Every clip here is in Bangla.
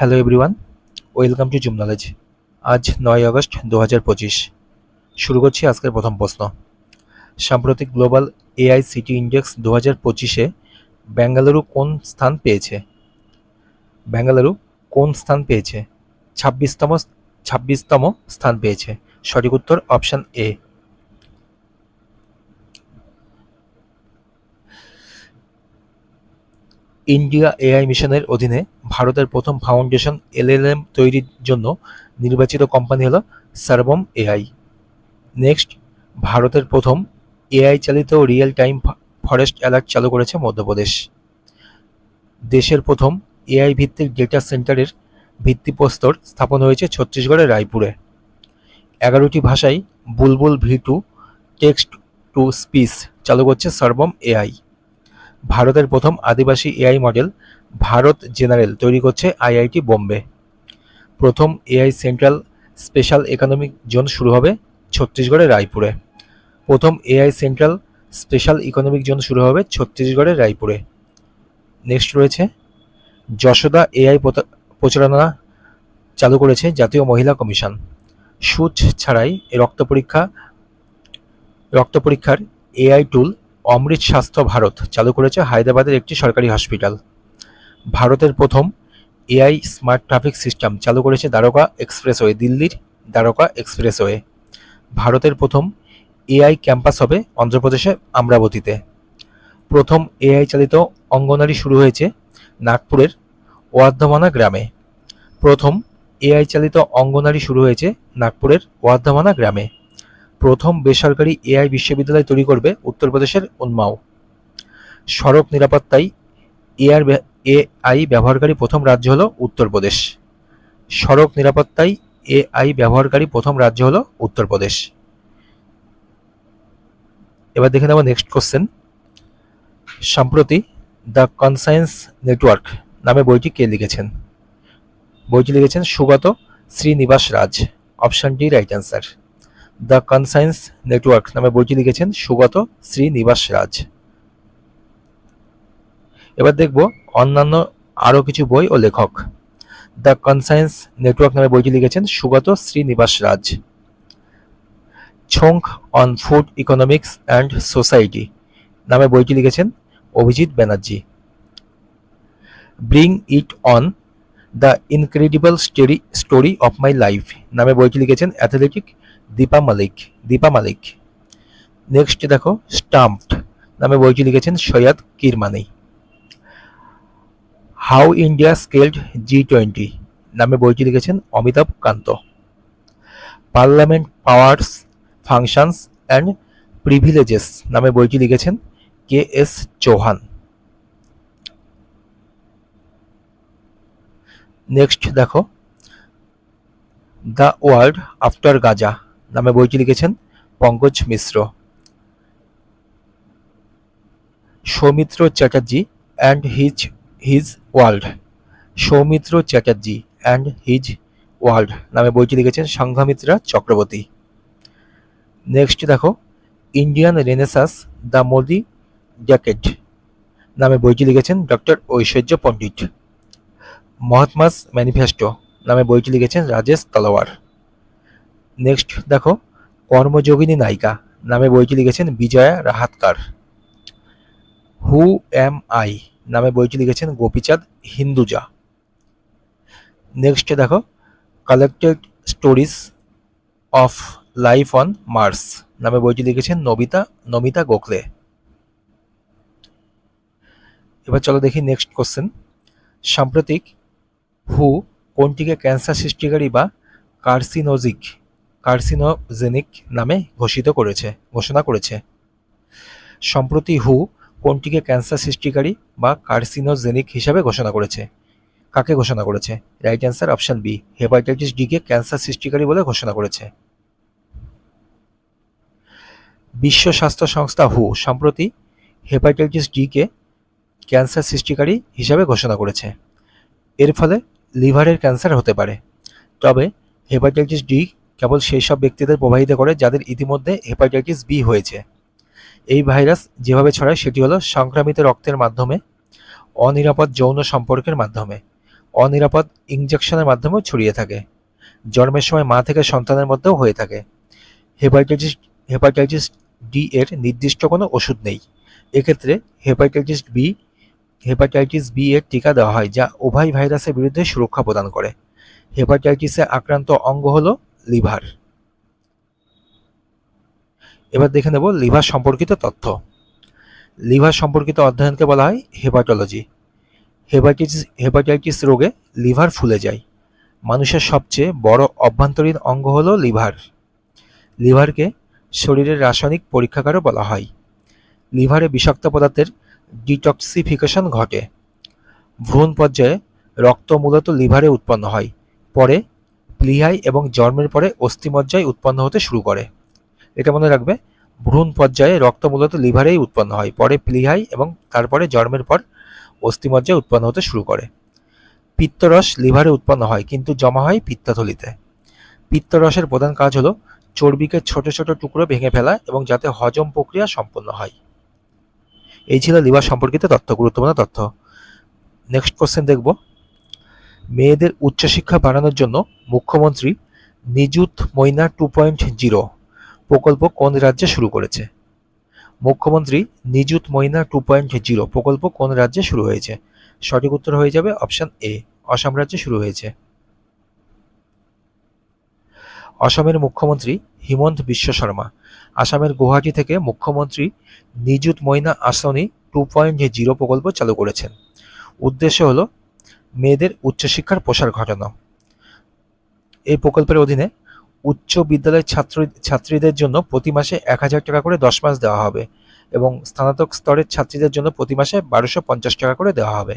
Hello everyone welcome to Zoom knowledge আজ নয় আগস্ট দু হাজার পঁচিশ। শুরু করছি আজকের প্রথম প্রশ্ন। সাম্প্রতিক গ্লোবাল এআই সিটি ইন্ডেক্স দু হাজার পঁচিশে বেঙ্গালুরু কোন স্থান পেয়েছে? বেঙ্গালুরু কোন স্থান পেয়েছে? ছাব্বিশতম ছাব্বিশতম স্থান পেয়েছে। সঠিক উত্তর অপশান এ। ইন্ডিয়া এআই মিশনের অধীনে ভারতের প্রথম ফাউন্ডেশন এলএলএম তৈরির জন্য নির্বাচিত কোম্পানি হল সার্বম এআই। নেক্সট, ভারতের প্রথম এআই চালিত রিয়েল টাইম ফরেস্ট অ্যালার্ট চালু করেছে মধ্যপ্রদেশ। দেশের প্রথম এআই ভিত্তিক ডেটা সেন্টারের ভিত্তিপ্রস্তর স্থাপন হয়েছে ছত্তিশগড়ের রায়পুরে। এগারোটি ভাষায় Bulbul V two text to speech চালু করছে সর্বম এআই। ভারতের প্রথম আদিবাসী এআই মডেল ভারত জেনারেল তৈরি করছে আইআইটি বোম্বে। প্রথম AI central special economic zone শুরু হবে ছত্তিশগড়ের রায়পুরে। প্রথম AI central special economic zone শুরু হবে ছত্তিশগড়ের রায়পুরে। নেক্সট রয়েছে, যশোদা এআই প্রচারণা চালু করেছে জাতীয় মহিলা কমিশন। সুচ ছাড়াই রক্ত পরীক্ষা, রক্ত পরীক্ষার এআই টুল অমৃত স্বাস্থ্য ভারত চালু করেছে হায়দ্রাবাদের একটি সরকারি হসপিটাল। ভারতের প্রথম এআই স্মার্ট ট্রাফিক সিস্টেম চালু করেছে দ্বারকা এক্সপ্রেসওয়ে, দিল্লির দ্বারকা এক্সপ্রেসওয়ে। ভারতের প্রথম এআই ক্যাম্পাস হবে অন্ধ্রপ্রদেশের আমরাবতীতে। প্রথম এআই চালিত অঙ্গনারী শুরু হয়েছে নাগপুরের ওয়ার্ধমানা গ্রামে। প্রথম এআই চালিত অঙ্গনারী শুরু হয়েছে নাগপুরের ওয়ার্ধমানা গ্রামে। প্রথম বেসরকারি এআই বিশ্ববিদ্যালয় তৈরি করবে উত্তরপ্রদেশের উন্মাও। সড়ক নিরাপত্তায় এআর এআই ব্যবহারকারী প্রথম রাজ্য হলো উত্তরপ্রদেশ। সড়ক নিরাপত্তায় এআই ব্যবহারকারী প্রথম রাজ্য হলো উত্তরপ্রদেশ। এবার দেখে নেব নেক্সট কোশ্চেন সম্প্রতি দ্য কনসায়েন্স নেটওয়ার্ক নামে বইটি কে লিখেছেন? বইটি লিখেছেন Sugata Srinivas Raj. Option D right answer the conscience network নামে বইটি লিখেছেন সুগত শ্রীনিবাস রাজ। এবার দেখব অন্যান্য আরও কিছু বই ও লেখক। দ্য কনসায়েন্স নেটওয়ার্ক নামে বইটি লিখেছেন Sugata Srinivas Raj ছোংক on food economics and society নামে বইটি লিখেছেন Abhijit Banerjee. Bring it on the incredible story story of my life নামে বইটি লিখেছেন অ্যাথলেটিক দীপা মালিক দীপা মালিক। নেক্সট দেখো, স্টাম্পড নামে বইটি লিখেছেন Syed Kirmani. How India scaled G twenty নামে বইটি লিখেছেন Amitabh Kant. Parliament powers, functions and privileges নামে বইটি লিখেছেন কে এস চৌহান। নেক্সট দেখো, দ্য ওয়ার্ল্ড আফটার গাজা নামে বইটি লিখেছেন Pankaj Mishra. Soumitra Chatterjee and his his world Soumitra Chatterjee and his world নামে বইটি লিখেছেন সংঘমিত্রা চক্রবর্তী। নেক্সট দেখো Indian renaissance the Modi jacket নামে বইটি লিখেছেন ডক্টর ঐশ্বর্য পণ্ডিত। মহাত্মাস ম্যানিফেস্টো নামে বইটি লিখেছেন রাজেশ তলোয়ার। নেক্সট দেখো, কর্মযোগিনী নায়িকা নামে বইটি লিখেছেন Vijaya Rahatkar. Who am I নামে বইটি লিখেছেন গোপীচাঁদ হিন্দুজা। নেক্সটে দেখো collected stories of life on Mars নামে বইটি লিখেছেন নবিতা, নমিতা গোখলে। এবার চলো দেখি নেক্সট কোশ্চেন সাম্প্রতিক হু কোনটিকে ক্যান্সার সৃষ্টিকারী বা কার্সিনোজিক, কার্সিনোজেনিক নামে ঘোষিত করেছে, ঘোষণা করেছে? সম্প্রতি হু কোনটিকে ক্যান্সার সৃষ্টিকারী বা কার্সিনোজেনিক হিসাবে ঘোষণা করেছে? কাকে ঘোষণা করেছে? Right answer option B, hepatitis decay cancer সৃষ্টিকারী বলে ঘোষণা করেছে। বিশ্ব স্বাস্থ্য সংস্থা হু, সম্প্রতি হেপাটাইটিস ডিকে ক্যান্সার সৃষ্টিকারী হিসাবে ঘোষণা করেছে। এর ফলে লিভারের ক্যান্সার হতে পারে। তবে হেপাটাইটিস ডি কেবল সেই সব ব্যক্তিদের প্রভাবিত করে যাদের ইতিমধ্যে হেপাটাইটিস বি হয়েছে। এই ভাইরাস যেভাবে ছড়ায়, সেটি হলো সংক্রামিত রক্তের মাধ্যমে, অনিরাপদ যৌন সম্পর্কের মাধ্যমে, অনিরাপদ ইনজেকশনের মাধ্যমেও ছড়িয়ে থাকে। জন্মের সময় মা থেকে সন্তানের মধ্যেও হয়ে থাকে। হেপাটাইটিস হেপাটাইটিস ডি এর নির্দিষ্ট কোনো ওষুধ নেই। এক্ষেত্রে হেপাটাইটিস বি হেপাটাইটিস বি এর টিকা দেওয়া হয়, যা উভয় ভাইরাসের বিরুদ্ধে সুরক্ষা প্রদান করে। হেপাটাইটিসে আক্রান্ত অঙ্গ হলো লিভার। এবার দেখে নেব লিভার সম্পর্কিত তথ্য। লিভার সম্পর্কিত অধ্যয়নকে বলা হয় হেপাটোলজি। হেপাটাইটিস হেপাটাইটিস রোগে লিভার ফুলে যায়। মানুষের সবচেয়ে বড় অভ্যন্তরীণ অঙ্গ হল লিভার। লিভারকে শরীরের রাসায়নিক পরীক্ষাগারও বলা হয়। লিভারে বিষাক্ত পদার্থের ডিটক্সিফিকেশন ঘটে। ভ্রূণ পর্যায়ে রক্ত মূলত লিভারে উৎপন্ন হয়। পরে প্লিহাই এবং জন্মের পরে অস্থিমজ্জায় উৎপন্ন হতে শুরু করে। এটা মনে রাখবে? ভ্রূণ পর্যায়ে রক্ত মূলত লিভারেই উৎপন্ন হয়, পরে প্লিহাই এবং তারপরে জন্মের পর অস্থিমজ্জায় উৎপন্ন হতে শুরু করে। পিত্তরস লিভারে উৎপন্ন হয়, কিন্তু জমা হয় পিত্তথলিতে। পিত্তরসের প্রধান কাজ হলো চর্বিকে ছোট ছোট টুকরো ভেঙে ফেলা এবং যাতে হজম প্রক্রিয়া সম্পন্ন হয়। এই ছিল লিভার সম্পর্কিত তথ্য, গুরুত্বপূর্ণ তথ্য। নেক্সট কোশ্চেন দেখব। মেয়েদের উচ্চশিক্ষা বাড়ানোর জন্য মুখ্যমন্ত্রী নিযুত মৈনা টু পয়েন্ট জিরো প্রকল্প কোন রাজ্যে শুরু করেছে? মুখ্যমন্ত্রী নিযুত মৈনা টু পয়েন্ট জিরো, প্রকল্প কোন রাজ্যে শুরু হয়েছে? সঠিক উত্তর হয়ে যাবে অপশন এ, অসম রাজ্যে শুরু হয়েছে। অসমের মুখ্যমন্ত্রী হিমন্ত বিশ্ব শর্মা, আসামের গুয়াহাটি থেকে মুখ্যমন্ত্রী নিযুত মৈনা আসনি টু পয়েন্ট জিরো প্রকল্প চালু করেছেন। উদ্দেশ্য হল মেয়েদের উচ্চশিক্ষার প্রসার ঘটানো। এই প্রকল্পের অধীনে উচ্চ বিদ্যালয়ের ছাত্র ছাত্রীদের জন্য প্রতি মাসে এক হাজার টাকা করে দশ মাস দেওয়া হবে এবং স্নাতক স্তরের ছাত্রীদের জন্য প্রতি মাসে বারোশো পঞ্চাশ টাকা করে দেওয়া হবে।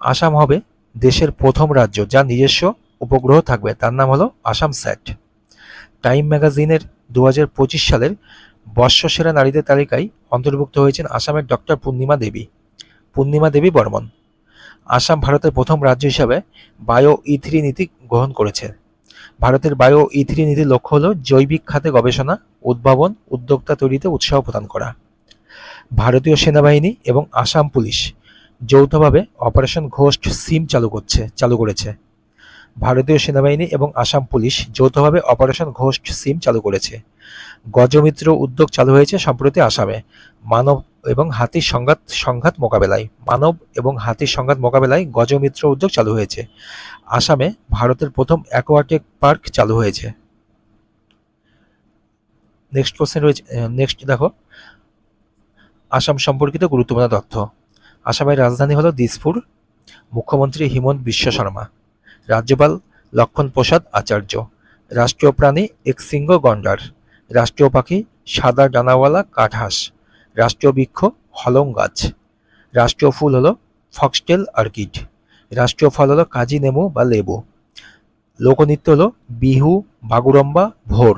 আসাম হবে দেশের প্রথম রাজ্য যা নিজস্ব উপগ্রহ থাকবে। তার নাম হলো আসাম স্যাট। টাইম ম্যাগাজিনের দু পঁচিশ সালের বর্ষসেরা নারীদের তালিকায় অন্তর্ভুক্ত হয়েছেন আসামের ডক্টর পূর্ণিমা দেবী। পূর্ণিমা দেবী বর্মন। আসাম ভারতের প্রথম রাজ্য হিসাবে বায়ো ইথ্রি নীতি গ্রহণ করেছে। ভারতের বায়ো ইথ্রি নীতির লক্ষ্য হল জৈবিক খাতে গবেষণা, উদ্ভাবন, উদ্যোক্তা তৈরিতে উৎসাহ প্রদান করা। ভারতীয় সেনাবাহিনী এবং আসাম পুলিশ যৌথভাবে অপারেশন ঘোস্ট সিম চালু করছে, চালু করেছে। ভারতীয় সেনাবাহিনী এবং আসাম পুলিশ যৌথভাবে অপারেশন ঘোষ সিম চালু করেছে। গজমিত্র উদ্যোগ চালু হয়েছে সম্প্রতি আসামে। মানব এবং হাতির সংঘাত সংঘাত মোকাবেলায়। মানব এবং হাতির সংঘাত মোকাবেলায় গজমিত্র উদ্যোগ চালু হয়েছে। আসামে ভারতের প্রথম অ্যাকোয়াটিক পার্ক চালু হয়েছে। নেক্সট কোশ্চেন রয়েছে নেক্সট দেখো। আসাম সম্পর্কিত গুরুত্বপূর্ণ তথ্য। আসামের রাজধানী হলো দিসপুর। মুখ্যমন্ত্রী হিমন্ত বিশ্ব শর্মা। রাজ্যপাল লক্ষণ প্রসাদ আচার্য রাষ্ট্রীয় প্রাণী এক্সিঙ্গ গন্ডার রাষ্ট্রীয় পাখি সাদা ডানাওয়ালা কাঠহাঁস রাষ্ট্রীয় বৃক্ষ হলং গাছ রাষ্ট্রীয় ফুল হলো ফক্সটেল অর্কিড রাষ্ট্রীয় ফল হলো কাজি নেমু বা লেবু, লোকনৃত্য হলো বিহু, বাগুরম্বা, ভোর,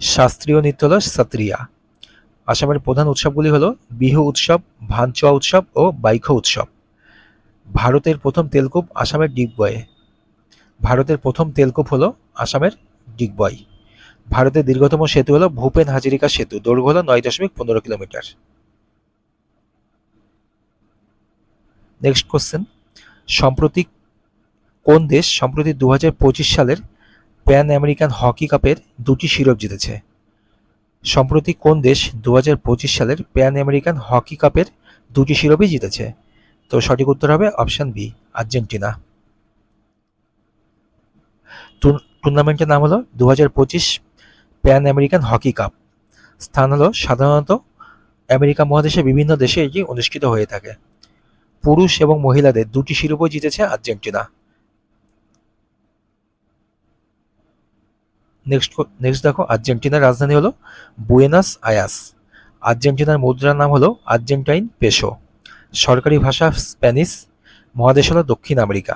শাস্ত্রীয় নৃত্য হলো সত্রিয়া, আসামের প্রধান উৎসবগুলি হলো বিহু উৎসব, ভানচুয়া উৎসব ও বাইখো উৎসব, ভারতের প্রথম তেলকূপ আসামের ডিগবয়ে ভারতের প্রথম তেলকূপ হলো আসামের ডিগবয়। ভারতের দীর্ঘতম সেতু হলো ভূপেন হাজারিকা সেতু। দৈর্ঘ্য হলো নয় দশমিক পনেরো কিলোমিটার। নেক্সট কোশ্চেন সম্প্রতি কোন দেশ সম্প্রতি দু হাজার পঁচিশ সালের প্যান আমেরিকান হকি কাপের দুটি শিরোপ জিতেছে? সম্প্রতি কোন দেশ দু হাজার পঁচিশ সালের প্যান আমেরিকান হকি কাপের দুটি শিরোপই জিতেছে? তো সঠিক উত্তর হবে অপশন বি, আর্জেন্টিনা। টুর্নামেন্টের নাম হলো দু হাজার পঁচিশ প্যান আমেরিকান হকি কাপ। স্থান হলো সাধারণত আমেরিকা মহাদেশের বিভিন্ন দেশে এটি অনুষ্ঠিত হয়ে থাকে। পুরুষ এবং মহিলাদের দুটি শিরোপই জিতেছে আর্জেন্টিনা। নেক্সট নেক্সট দেখো, আর্জেন্টিনার রাজধানী হলো বুয়েনাস আয়াস। আর্জেন্টিনার মুদ্রার নাম হলো আর্জেন্টাইন পেশো সরকারি ভাষা স্প্যানিশ, মহাদেশ হলো দক্ষিণ আমেরিকা।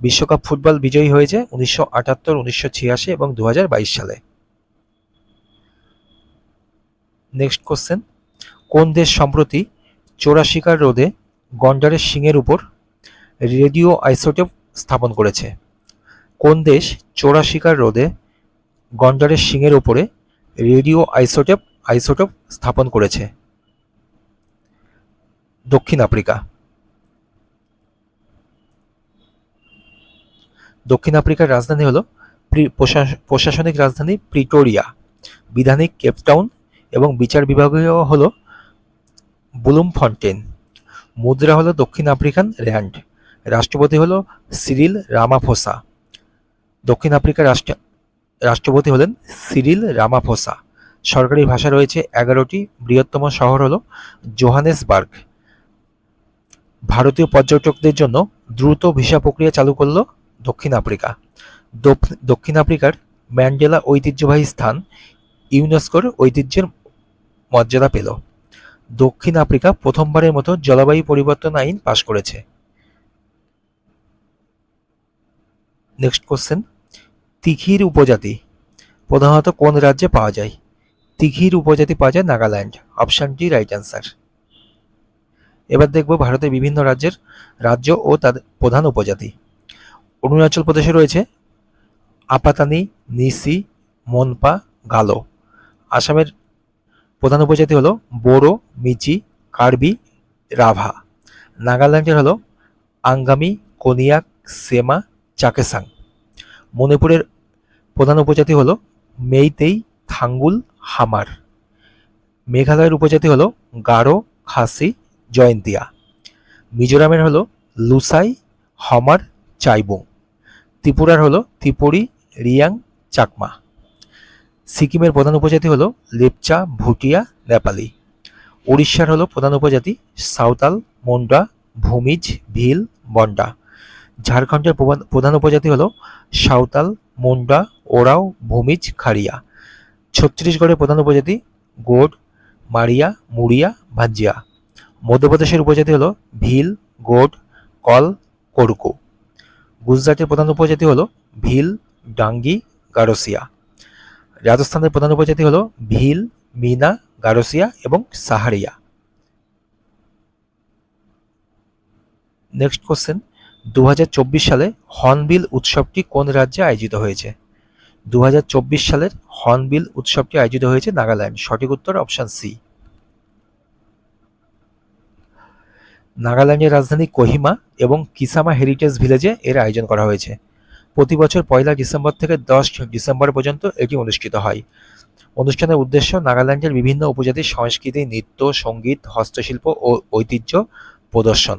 বিশ্বকাপ ফুটবল বিজয়ী হয়েছে উনিশশো আটাত্তর, উনিশশো ছিয়াশি এবং দু হাজার বাইশ সালে। নেক্সট কোশ্চেন কোন দেশ সম্প্রতি চোরা শিকার রোধে গন্ডারের শিংয়ের উপর রেডিও আইসোটোপ স্থাপন করেছে? কোন দেশ চোরা শিকার রোধে গন্ডারের শিংয়ের উপরে রেডিও আইসোটোপ আইসোটোপ স্থাপন করেছে? দক্ষিণ আফ্রিকা। দক্ষিণ আফ্রিকার রাজধানী হলো প্রি- প্রশাস- প্রশাসনিক রাজধানী প্রিটোরিয়া। বিধানিক কেপটাউন এবং বিচার বিভাগীয় হলো বুলুমফন্টেন। মুদ্রা হলো দক্ষিণ আফ্রিকান র্যান্ড। রাষ্ট্রপতি হলো সিরিল রামাফোসা। দক্ষিণ আফ্রিকার রাষ্ট্র, রাষ্ট্রপতি হলেন সিরিল রামাফোসা। সরকারি ভাষা রয়েছে এগারোটি। বৃহত্তম শহর হলো জোহানেসবার্গ। ভারতীয় পর্যটকদের জন্য দ্রুত ভিসা প্রক্রিয়া চালু করল দক্ষিণ আফ্রিকা। দক্ষিণ আফ্রিকার ম্যান্ডেলা ঐতিহ্যবাহী স্থান ইউনেস্কোর ঐতিহ্যের মর্যাদা পেল। দক্ষিণ আফ্রিকা প্রথমবারের মতো জলবায়ু পরিবর্তন আইন পাশ করেছে। Next question. তিখির উপজাতি প্রধানত কোন রাজ্যে পাওয়া যায়? তিখির উপজাতি পাওয়া যায় Nagaland. Option D right answer. এবার দেখব ভারতের বিভিন্ন রাজ্যের রাজ্য ও তাদের প্রধান উপজাতি। অরুণাচল প্রদেশে রয়েছে আপাতানি, নিসি, মনপা, গালো। আসামের প্রধান উপজাতি হলো বোরো, মিচি, কার্বি, রাভা। নাগাল্যান্ডের হলো আঙ্গামি, কোনিয়াক, সেমা, চাকেসাং। মণিপুরের প্রধান উপজাতি হলো মেইতেই, থাঙ্গুল, হামার। মেঘালয়ের উপজাতি হলো গারো, খাসি, জয়ন্তিয়া। মিজোরামের হলো লুসাই, হমার, চাইবুং। ত্রিপুরার হলো ত্রিপুরি, রিয়াং, চাকমা। সিকিমের প্রধান উপজাতি হলো লেপচা, ভুটিয়া, নেপালি। উড়িষ্যার হলো প্রধান উপজাতি সাঁওতাল, মুন্ডা, ভূমিজ, ভিল, বন্ডা। ঝাড়খণ্ডের প্রধান- উপজাতি হলো সাঁওতাল, মুন্ডা ওরাও ভূমিজ, খাড়িয়া। ছত্তিশগড়ের প্রধান উপজাতি গোড মারিয়া মুড়িয়া, ভাঞ্জিয়া। মধ্যপ্রদেশের উপজাতি হলো ভিল, গোড, কল, কোরকু। গুজরাটের প্রধান উপজাতি হলো ভিল, ডাঙ্গি, গারোসিয়া। রাজস্থানের প্রধান উপজাতি হলো ভিল, মিনা, গারোসিয়া এবং সাহারিয়া। নেক্সট কোশ্চেন দু হাজার চব্বিশ সালে হর্নবিল উৎসবটি কোন রাজ্যে আয়োজিত হয়েছে? দু হাজার চব্বিশ সালের হর্নবিল উৎসবটি আয়োজিত হয়েছে নাগাল্যান্ড। সঠিক উত্তর অপশন সি। নাগাল্যান্ডের রাজধানী কোহিমা এবং কিসামা হেরিটেজ ভিলেজে এর আয়োজন করা হয়েছে। প্রতি বছর পয়লা ডিসেম্বর থেকে দশ ডিসেম্বর পর্যন্ত এটি অনুষ্ঠিত হয়। অনুষ্ঠানের উদ্দেশ্য নাগাল্যান্ডের বিভিন্ন উপজাতির সংস্কৃতি, নৃত্য, সংগীত, হস্তশিল্প ও ঐতিহ্য প্রদর্শন।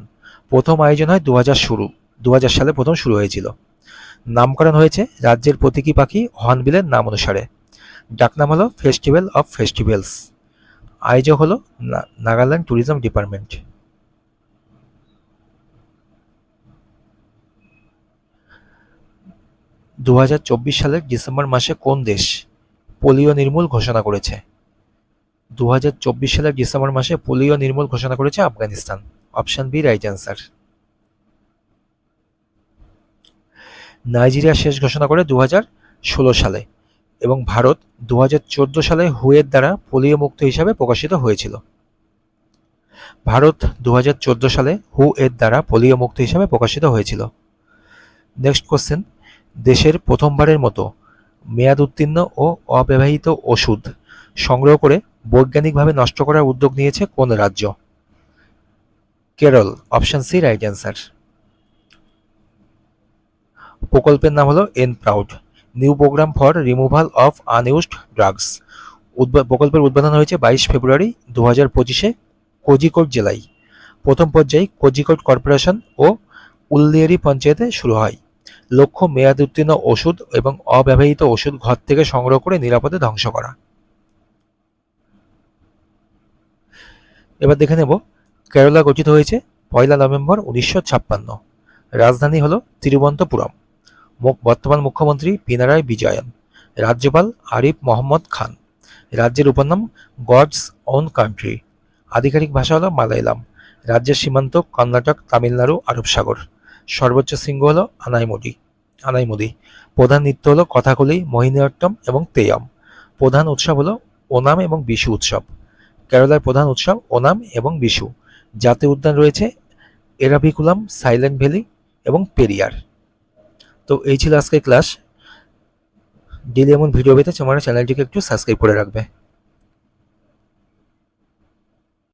প্রথম আয়োজন হয় দু হাজার শুরু দু হাজার সালে প্রথম শুরু হয়েছিল। নামকরণ হয়েছে রাজ্যের প্রতীকী পাখি হর্নবিলের নাম অনুসারে। ডাকনাম হলো ফেস্টিভ্যাল অফ ফেস্টিভ্যালস আয়োজক হলো নাগাল্যান্ড ট্যুরিজম ডিপার্টমেন্ট দু হাজার চব্বিশ সালের ডিসেম্বর মাসে কোন দেশ পোলিও নির্মূল ঘোষণা করেছে? দু হাজার চব্বিশ সালের ডিসেম্বর মাসে পোলিও নির্মূল ঘোষণা করেছে Afghanistan. Option B, right answer. Nigeria শেষ ঘোষণা করে দু হাজার ষোলো সালে এবং ভারত দু হাজার চোদ্দ সালে হুয়ের দ্বারা পোলিও মুক্ত হিসাবে প্রকাশিত হয়েছিল। ভারত দু হাজার চোদ্দ সালে হু এর দ্বারা পোলিও মুক্ত হিসাবে প্রকাশিত হয়েছিল। Next question. দেশের প্রথমবারের মতো মেয়াদ উত্তীর্ণ ও অব্যবহৃত ওষুধ সংগ্রহ করে বৈজ্ঞানিকভাবে নষ্ট করার উদ্যোগ নিয়েছে কোন রাজ্য? Kerala option C right answer প্রকল্পের নাম হলো N proud new programme for removal of unused drugs প্রকল্পের উদ্বোধন হয়েছে বাইশ ফেব্রুয়ারি দু হাজার পঁচিশে কোজিকোট জেলায়। প্রথম পর্যায়ে কোজিকোট কর্পোরেশন ও উল্লিয়েরি পঞ্চায়েতে শুরু হয়। লক্ষ্য মেয়াদ উত্তীর্ণ ওষুধ এবং অব্যবহৃত ওষুধ ঘর থেকে সংগ্রহ করে নিরাপদে ধ্বংস করা। এবার দেখে নেব, কেরালা গঠিত হয়েছে পয়লা নভেম্বর উনিশশো ছাপ্পান্ন। রাজধানী হল তিরুবন্তপুরম বর্তমান মুখ্যমন্ত্রী পিনারায় বিজয়ন। রাজ্যপাল আরিফ মোহাম্মদ খান। রাজ্যের উপনাম গডস ওন কান্ট্রি। আধিকারিক ভাষা হলো মালায়ালাম। রাজ্যের সীমান্ত কর্ণাটক, তামিলনাড়ু আরব সাগর সর্বোচ্চ শৃঙ্গ হলো আনাইমুডি আনাইমুদি। প্রধান নৃত্য হলো কথাকলি মোহিনীঅট্টম এবং তেয়ম। প্রধান উৎসব হলো ওনাম এবং বিশু উৎসব। কেরালার প্রধান উৎসব ওনাম এবং বিশু। জাতীয় উদ্যান রয়েছে এরাভিকুলাম, সাইলেন্ট ভ্যালি এবং পেরিয়ার। তো এই ছিল আজকের ক্লাস। ডেলি এমন ভিডিও পেতে তোমার চ্যানেলটিকে একটু সাবস্ক্রাইব করে রাখবে।